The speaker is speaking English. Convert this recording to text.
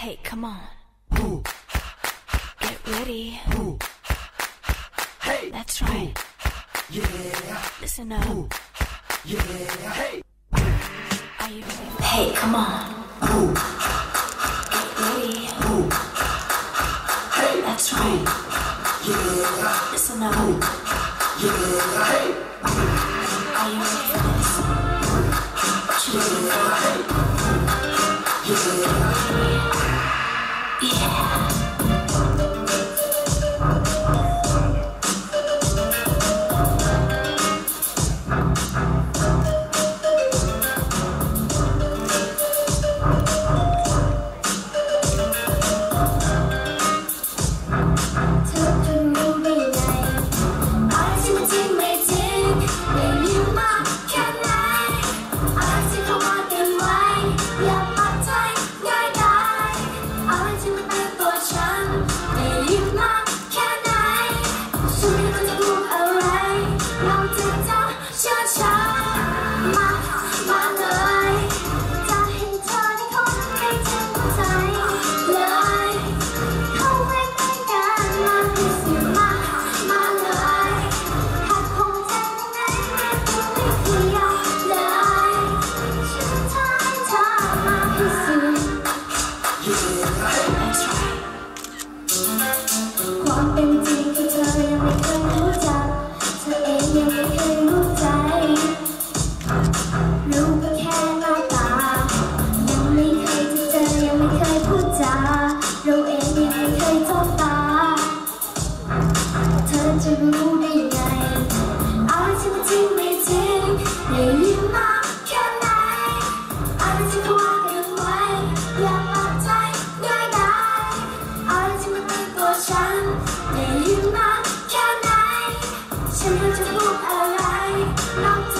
Hey, come on. Ooh. Get ready. Ooh. Hey. That's right. Ooh. Yeah. Listen up. Ooh. Yeah. Hey. Are you ready? Hey, come on. Ooh. Get ready. Ooh. Hey. That's right. Yeah. Listen up. Ooh. Yeah. Hey. Are you ready? Yeah. Hey. Yeah. จะพูดอะไรนอกจา